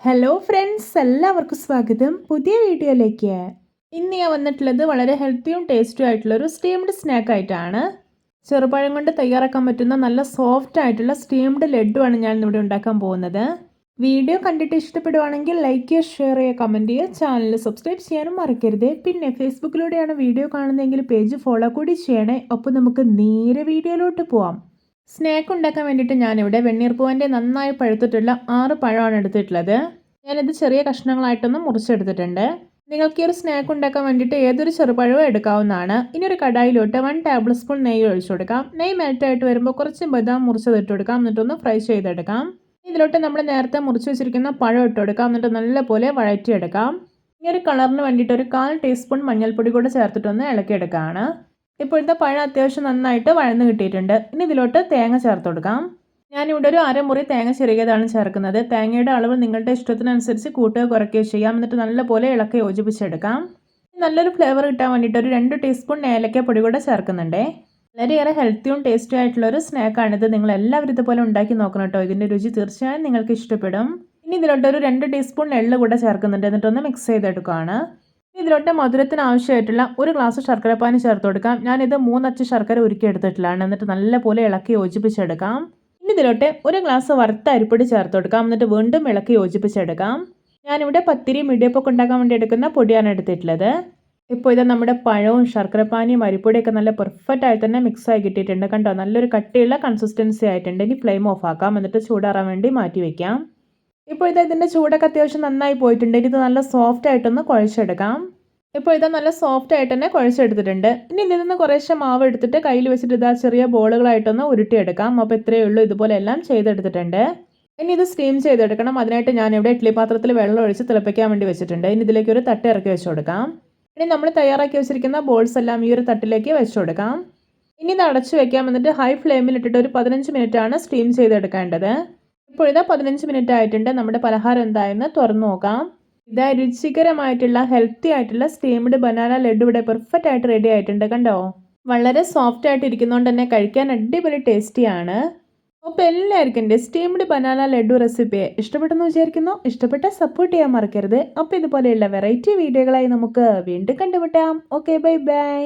Hello friends എല്ലാവർക്കും സ്വാഗതം. പുതിയ വീഡിയോയിലേക്ക്. ഇന്ന് ഞാൻ വന്നിട്ടുള്ളത് വളരെ ഹെൽത്തിയും ടേസ്റ്റും ആയിട്ടുള്ള ഒരു സ്റ്റീംഡ് സ്നാക്ക് ആയിട്ടാണ്. ചെറുപഴം കൊണ്ട് തയ്യാറാക്കാൻ പറ്റുന്ന നല്ല സോഫ്റ്റ് ആയിട്ടുള്ള സ്റ്റീംഡ് ലഡുവാണ് ഞാൻ ഇവിടെ ഉണ്ടാക്കാൻ പോകുന്നത്. വീഡിയോ കണ്ടിട്ട് ഇഷ്ടപ്പെടുവാണെങ്കിൽ ലൈക്ക് ചെയ്യുക ഷെയർ ചെയ്യുക കമന്റ് ചെയ്യുക. ചാനൽ സബ്സ്ക്രൈബ് ചെയ്യാനും മറക്കരുത്. പിന്നെ ഫേസ്ബുക്കിലൂടെയാണ് വീഡിയോ കാണുന്നതെങ്കിൽ പേജ് ഫോളോ കൂടി ചെയ്യണേ. ഒപ്പം നമുക്ക് നേരെ വീഡിയോയിലോട്ട് പോവാം. സ്നാക്ക് ഉണ്ടാക്കാൻ വേണ്ടിയിട്ട് ഞാനിവിടെ വെണ്ണീർപ്പൂവന്റെ നന്നായി പഴുത്തിട്ടുള്ള ആറ് പഴമാണ് എടുത്തിട്ടുള്ളത്. ഞാനിത് ചെറിയ കഷ്ണങ്ങളായിട്ടൊന്ന് മുറിച്ചെടുത്തിട്ടുണ്ട്. നിങ്ങൾക്ക് ഈ ഒരു സ്നാക്ക് ഉണ്ടാക്കാൻ വേണ്ടിയിട്ട് ഏതൊരു ചെറുപഴവും എടുക്കാവുന്നതാണ്. ഇനി ഒരു കടായിലോട്ട് വൺ ടേബിൾ സ്പൂൺ നെയ്യ് ഒഴിച്ചു കൊടുക്കാം. നെയ്യ് മെൽറ്റായിട്ട് വരുമ്പോൾ കുറച്ച് ബദാം മുറിച്ചത് ഇട്ട് കൊടുക്കാം. എന്നിട്ടൊന്ന് ഫ്രൈ ചെയ്തെടുക്കാം. ഇതിലോട്ട് നമ്മൾ നേരത്തെ മുറിച്ച് വെച്ചിരിക്കുന്ന പഴം ഇട്ട് കൊടുക്കാം. എന്നിട്ട് നല്ലപോലെ വഴറ്റിയെടുക്കാം. ഈ ഒരു കളറിന് വേണ്ടിയിട്ട് ഒരു കാൽ ടീസ്പൂൺ മഞ്ഞൾപ്പൊടി കൂടെ ചേർത്തിട്ടൊന്ന് ഇളക്കിയെടുക്കുകയാണ്. ഇപ്പോഴത്തെ പഴം അത്യാവശ്യം നന്നായിട്ട് വഴന്ന് കിട്ടിയിട്ടുണ്ട്. ഇനി ഇതിലോട്ട് തേങ്ങ ചേർത്ത് കൊടുക്കാം. ഞാനിവിടെ ഒരു അരമുറി തേങ്ങ ചെറിയതാണ് ചേർക്കുന്നത്. തേങ്ങയുടെ അളവ് നിങ്ങളുടെ ഇഷ്ടത്തിനനുസരിച്ച് കൂട്ടുക കുറയ്ക്കുകയോ ചെയ്യാം. എന്നിട്ട് നല്ലപോലെ ഇളക്കി യോജിപ്പിച്ചെടുക്കാം. നല്ലൊരു ഫ്ലേവർ കിട്ടാൻ വേണ്ടിയിട്ട് ഒരു രണ്ട് ടീസ്പൂൺ ഏലക്ക പൊടി കൂടെ ചേർക്കുന്നുണ്ടേ. വളരെയേറെ ഹെൽത്തിയും ടേസ്റ്റി ആയിട്ടുള്ള ഒരു സ്നാക്കാണിത് നിങ്ങൾ എല്ലാവരും ഇതുപോലെ ഉണ്ടാക്കി നോക്കണം കേട്ടോ. ഇതിന്റെ രുചി തീർച്ചയായും നിങ്ങൾക്ക് ഇഷ്ടപ്പെടും. ഇനി ഇതിലോട്ട് ഒരു രണ്ട് ടീസ്പൂൺ എള്ള് കൂടെ ചേർക്കുന്നുണ്ട്. എന്നിട്ടൊന്ന് മിക്സ് ചെയ്തെടുക്കുകയാണ്. ഇതിലോട്ട് മധുരത്തിന് ആവശ്യമായിട്ടുള്ള ഒരു ഗ്ലാസ് ശർക്കരപ്പാനി ചേർത്ത് കൊടുക്കാം. ഞാനിത് മൂന്നച്ച് ശർക്കര ഉരുക്കി എടുത്തിട്ടുള്ളതാണ് എന്നിട്ട് നല്ലപോലെ ഇളക്കി യോജിപ്പിച്ചെടുക്കാം. ഇനി ഇതിലോട്ട് ഒരു ഗ്ലാസ് വറുത്ത അരിപ്പൊടി ചേർത്ത് കൊടുക്കാം. എന്നിട്ട് വീണ്ടും ഇളക്കി യോജിപ്പിച്ചെടുക്കാം. ഞാനിവിടെ പത്തിരി മിടിയപ്പൊക്കെ ഉണ്ടാക്കാൻ വേണ്ടി എടുക്കുന്ന പൊടിയാണ് എടുത്തിട്ടുള്ളത്. ഇപ്പോൾ ഇത് നമ്മുടെ പഴവും ശർക്കരപ്പാനിയും അരിപ്പൊടിയൊക്കെ നല്ല പെർഫെക്റ്റ് ആയി തന്നെ മിക്സ് ആയി കിട്ടിയിട്ടുണ്ട്. കണ്ടോ? നല്ലൊരു കട്ടിയുള്ള കൺസിസ്റ്റൻസി ആയിട്ടുണ്ട്. ഇനി ഫ്ലെയിം ഓഫ് ആക്കാം. എന്നിട്ട് ചൂടാറാൻ വേണ്ടി മാറ്റി വയ്ക്കാം ഇപ്പോൾ ഇത് ഇതിന്റെ ചൂടൊക്കെ അത്യാവശ്യം നന്നായി പോയിട്ടുണ്ട്. ഇനി ഇത് നല്ല സോഫ്റ്റ് ആയിട്ടൊന്ന് കുഴച്ചെടുക്കാം. ഇപ്പോൾ ഇത് നല്ല സോഫ്റ്റ് ആയിട്ട് തന്നെ കുഴച്ചെടുത്തിട്ടുണ്ട്. ഇനി ഇതിൽ നിന്ന് കുറേശ്ശെ മാവ് എടുത്തിട്ട് കയ്യിൽ വെച്ചിട്ട് ഇതാ ചെറിയ ബോളുകളായിട്ടൊന്ന് ഉരുട്ടിയെടുക്കാം. അപ്പോൾ ഇത്രയേ ഉള്ളൂ ഇതുപോലെ എല്ലാം ചെയ്തെടുത്തിട്ടുണ്ട്. ഇനി ഇത് സ്റ്റീം ചെയ്തെടുക്കണം. അതിനായിട്ട് ഞാൻ ഇവിടെ ഇഡ്ഡലി പാത്രത്തിൽ വെള്ളം ഒഴിച്ച് തിളപ്പിക്കാൻ വേണ്ടി വെച്ചിട്ടുണ്ട്. ഇനി ഇതിലേക്ക് ഒരു തട്ട് ഇറക്കി വെച്ച് കൊടുക്കാം ഇനി നമ്മൾ തയ്യാറാക്കി വെച്ചിരിക്കുന്ന ബോൾസ് എല്ലാം ഈ ഒരു തട്ടിലേക്ക് വെച്ച് കൊടുക്കാം ഇനി ഇത് അടച്ചു വെക്കാം. എന്നിട്ട് ഹൈ ഫ്ലെയിമിൽ ഇട്ടിട്ട് ഒരു പതിനഞ്ച് മിനിറ്റ് ആണ് സ്റ്റീം ചെയ്തെടുക്കേണ്ടത്. ഇപ്പോൾ ഇതാ പതിനഞ്ച് മിനിറ്റ് ആയിട്ടുണ്ട് നമ്മുടെ പലഹാരം എന്തായെന്ന് തുറന്നു നോക്കാം. ഇതാ രുചികരമായിട്ടുള്ള ഹെൽത്തി ആയിട്ടുള്ള സ്റ്റീംഡ് ബനാന ലഡു ഇവിടെ പെർഫെക്റ്റ് ആയിട്ട് റെഡി ആയിട്ടുണ്ട് കണ്ടോ? വളരെ സോഫ്റ്റ് ആയിട്ട് ഇരിക്കുന്നതുകൊണ്ട് തന്നെ കഴിക്കാൻ അടിപൊളി ടേസ്റ്റിയാണ് അപ്പോൾ എല്ലാവർക്കും എന്റെ സ്റ്റീംഡ് ബനാന ലഡു റെസിപ്പിയെ ഇഷ്ടപ്പെട്ടെന്ന് വിചാരിക്കുന്നു. ഇഷ്ടപ്പെട്ട സപ്പോർട്ട് ചെയ്യാൻ മറക്കരുത്. അപ്പോൾ ഇതുപോലെയുള്ള വെറൈറ്റി വീഡിയോകളായി നമുക്ക് വീണ്ടും കണ്ടുമുട്ടാം. Okay bye bye